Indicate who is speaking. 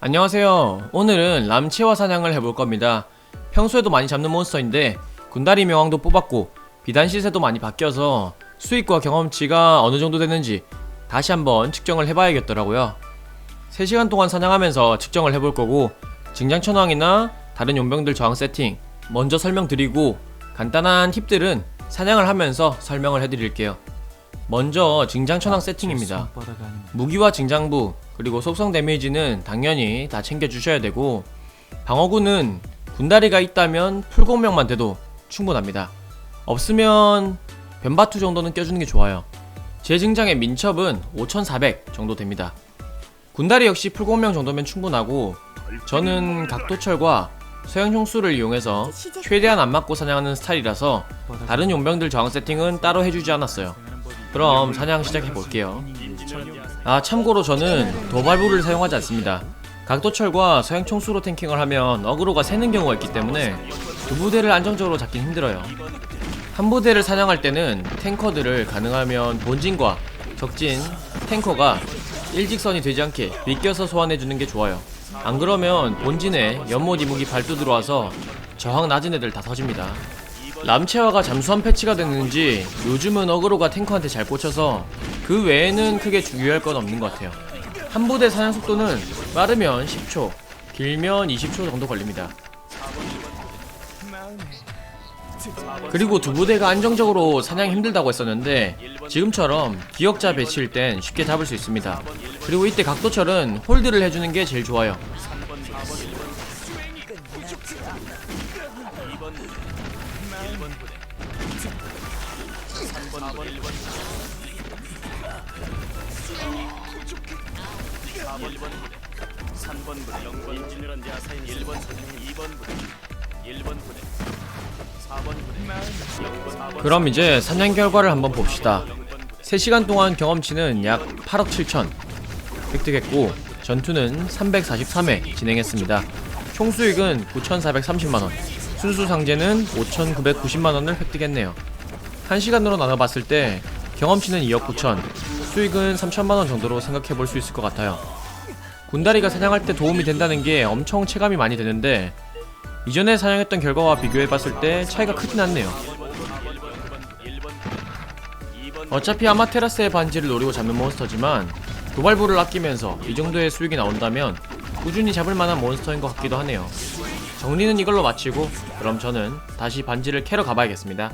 Speaker 1: 안녕하세요. 오늘은 람체와 사냥을 해볼 겁니다. 평소에도 많이 잡는 몬스터인데 군다리 명왕도 뽑았고 비단 시세도 많이 바뀌어서 수익과 경험치가 어느 정도 되는지 다시 한번 측정을 해봐야겠더라고요. 3시간 동안 사냥하면서 측정을 해볼 거고 증장천왕이나 다른 용병들 저항 세팅 먼저 설명드리고 간단한 팁들은 사냥을 하면서 설명을 해드릴게요. 먼저 증장 천왕 세팅입니다. 무기와 증장부 그리고 속성 데미지는 당연히 다 챙겨주셔야 되고 방어구는 군다리가 있다면 풀공명만 돼도 충분합니다. 없으면 변바투 정도는 껴주는 게 좋아요. 제 증장의 민첩은 5400 정도 됩니다. 군다리 역시 풀공명 정도면 충분하고 저는 각도철과 소형 총수를 이용해서 최대한 안 맞고 사냥하는 스타일이라서 다른 용병들 저항 세팅은 따로 해주지 않았어요. 그럼 사냥 시작해 볼게요. 아 참고로 저는 도발부를 사용하지 않습니다. 각도철과 서양 총수로 탱킹을 하면 어그로가 새는 경우가 있기 때문에 두 부대를 안정적으로 잡긴 힘들어요. 한 부대를 사냥할 때는 탱커들을 가능하면 본진과 적진 탱커가 일직선이 되지 않게 비껴서 소환해주는 게 좋아요. 안 그러면 본진에 연못 이무기 발도 들어와서 저항 낮은 애들 다 터집니다. 람체화가 잠수함 패치가 됐는지 요즘은 어그로가 탱커한테 잘 꽂혀서 그 외에는 크게 중요할 건 없는 것 같아요. 한 부대 사냥 속도는 빠르면 10초, 길면 20초 정도 걸립니다. 그리고 두 부대가 안정적으로 사냥이 힘들다고 했었는데 지금처럼 기억자 배치일 땐 쉽게 잡을 수 있습니다. 그리고 이때 각도철은 홀드를 해주는 게 제일 좋아요. 그럼 이제 사냥 결과를 한번 봅시다. 3시간 동안 경험치는 약 8억 7천 획득했고 전투는 343회 진행했습니다. 총 수익은 9,430만원, 순수 상제는 5,990만원을 획득했네요. 1시간으로 나눠봤을 때 경험치는 2억 9천, 수익은 3천만원 정도로 생각해 볼 수 있을 것 같아요. 군다리가 사냥할 때 도움이 된다는 게 엄청 체감이 많이 되는데 이전에 사냥했던 결과와 비교해봤을 때 차이가 크진 않네요. 어차피 아마테라스의 반지를 노리고 잡는 몬스터지만 도발부를 아끼면서 이 정도의 수익이 나온다면 꾸준히 잡을 만한 몬스터인 것 같기도 하네요. 정리는 이걸로 마치고 그럼 저는 다시 반지를 캐러 가봐야겠습니다.